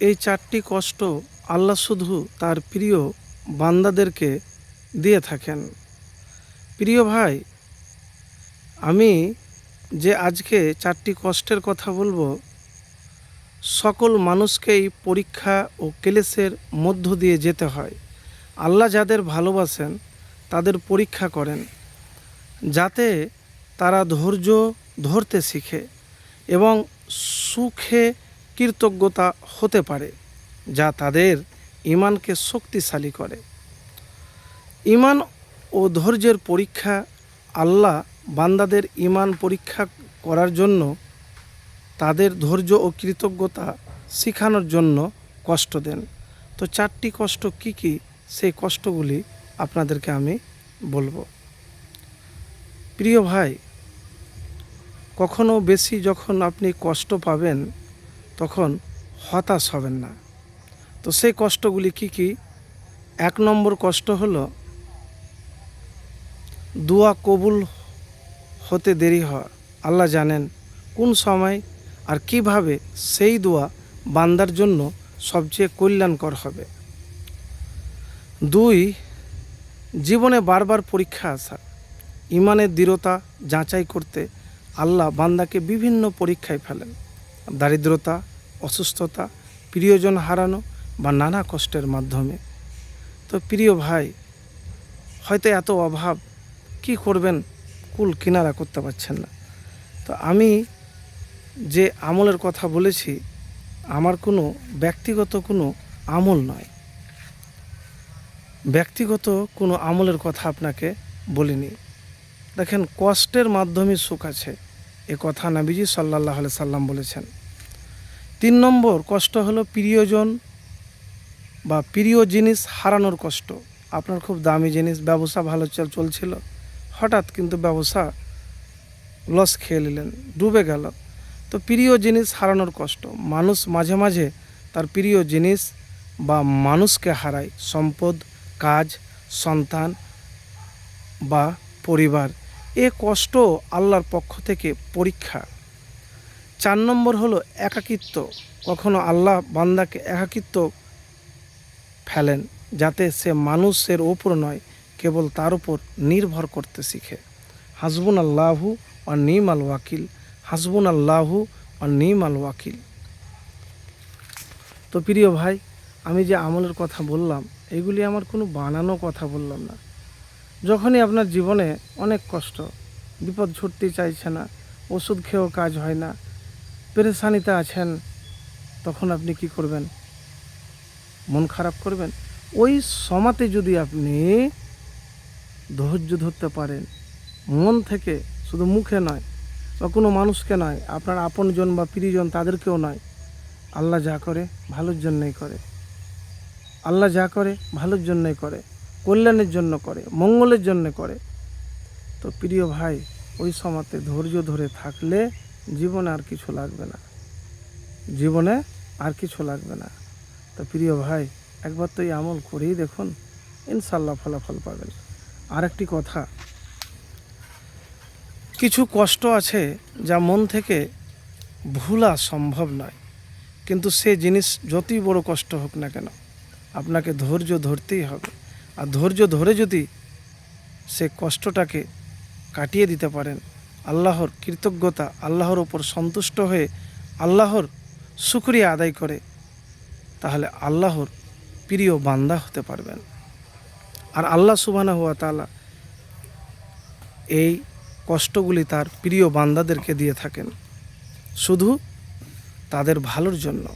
এই চারটি কষ্ট আল্লাহ শুধু তার প্রিয় বান্দাদেরকে দিয়ে থাকেন। প্রিয় ভাই, আমি যে আজকে চারটি কষ্টের কথা বলব, সকল মানুষকেই পরীক্ষা ও ক্লেশের মধ্য দিয়ে যেতে হয়। আল্লাহ যাদের ভালোবাসেন, তাদের পরীক্ষা করেন, যাতে তারা ধৈর্য ধরতে শিখে এবং সুখে কৃতজ্ঞতা হতে পারে, যা তাদের ইমানকে শক্তিশালী করে। ইমান ও ধৈর্যের পরীক্ষা আল্লাহ বান্দাদের ইমান পরীক্ষা করার জন্য তাদের ধৈর্য ও কৃতজ্ঞতা শেখানোর জন্য কষ্ট দেন। তো চারটি কষ্ট কি কি? সেই কষ্টগুলি আপনাদেরকে আমি বলব। প্রিয় ভাই, কখনো বেশি যখন আপনি কষ্ট পাবেন তখন হতাশ হবেন না। তো সেই কষ্টগুলি কি কি? এক নম্বর কষ্ট হলো, দোয়া কবুল হতে দেরি হওয়া আল্লাহ জানেন কোন সময় আর কীভাবে সেই দোয়া বান্দার জন্য সবচেয়ে কল্যাণকর হবে। দুই, জীবনে বারবার পরীক্ষা আসা। ইমানের দৃঢ়তা যাচাই করতে আল্লাহ বান্দাকে বিভিন্ন পরীক্ষায় ফেলেন। দারিদ্রতা, অসুস্থতা, প্রিয়জন হারানো বা নানা কষ্টের মাধ্যমে। তো প্রিয় ভাই, হয়তো এত অভাব, কি করবেন? কুল কিনারা করতে পারছেন না। তো আমি যে আমলের কথা বলেছি, আমার কোনো ব্যক্তিগত কোনো আমল নয়। ব্যক্তিগত কোনো আমলের কথা আপনাকে বলিনি। দেখেন, কষ্টের মাধ্যমে সুখ আছে। এ কথা নাবিজি সাল্লাহ সাল্লাম বলেছেন। তিন নম্বর কষ্ট হলো প্রিয়জন বা প্রিয় জিনিস হারানোর কষ্ট। আপনার খুব দামি জিনিস, ব্যবসা ভালো চল, চলছিল। হঠাৎ কিন্তু ব্যবসা লস খেয়ে নিলেন, ডুবে গেল। তো প্রিয় জিনিস হারানোর কষ্ট। মানুষ মাঝে মাঝে তার প্রিয় জিনিস বা মানুষকে হারায়। সম্পদ, কাজ, সন্তান বা পরিবার। এ কষ্ট আল্লাহর পক্ষ থেকে পরীক্ষা। চার নম্বর হলো একাকিত্ব। কখনো আল্লাহ বান্দাকে একাকিত্ব ফেলেন যাতে সে মানুষের ওপর নয়, কেবল তার উপর নির্ভর করতে শিখে। হাসবুন আল্লাহু আর নিম আল ওয়াকিল। হাসবুন আল্লাহু আর নিম আল ওয়াকিল। তো প্রিয় ভাই, আমি যে আমলের কথা বললাম, এগুলি আমার কোনো বানানো কথা বললাম না। যখনই আপনার জীবনে অনেক কষ্ট, বিপদ ছুটতে চাইছে না, ওষুধ খেয়েও কাজ হয় না, পেরেশানিতে আছেন, তখন আপনি কি করবেন? মন খারাপ করবেন? ওই সমাতে যদি আপনি ধৈর্য ধরতে পারেন, মন থেকে শুধু মুখে নয়, বা কোনো মানুষকে নয়, আপনার আপনজন বা প্রিয়জন তাদেরকেও নয়, আল্লাহ যা করে ভালোর জন্যই করে। আল্লাহ যা করে ভালোর জন্যই করে। কল্যাণের জন্য করে, মঙ্গলের জন্য করে। তো প্রিয় ভাই, ওই সমাতে ধৈর্য ধরে থাকলে জীবনে আর কিছু লাগবে না। জীবনে আর কিছু লাগবে না। তো প্রিয় ভাই, একবার তো এই আমল করেই দেখুন ইনশাল্লাহ ফলাফল পাবেন। আর একটি কথা, কিছু কষ্ট আছে যা মন থেকে ভুলা সম্ভব নয়, কিন্তু সে জিনিস যতই বড় কষ্ট হোক না কেন, আপনাকে ধৈর্য ধরতেই হবে। আর ধৈর্য ধরে যদি সে কষ্টটাকে কাটিয়ে দিতে পারেন, আল্লাহর কৃতজ্ঞতা, আল্লাহর ওপর সন্তুষ্ট হয়ে আল্লাহর শুক্রিয়া আদায় করে, তাহলে আল্লাহর প্রিয় বান্দা হতে পারবেন। আর আল্লাহ সুবানা হুয়া তালা এই কষ্টগুলি তার প্রিয় বান্দাদেরকে দিয়ে থাকেন। শুধু তাদের ভালোর জন্য।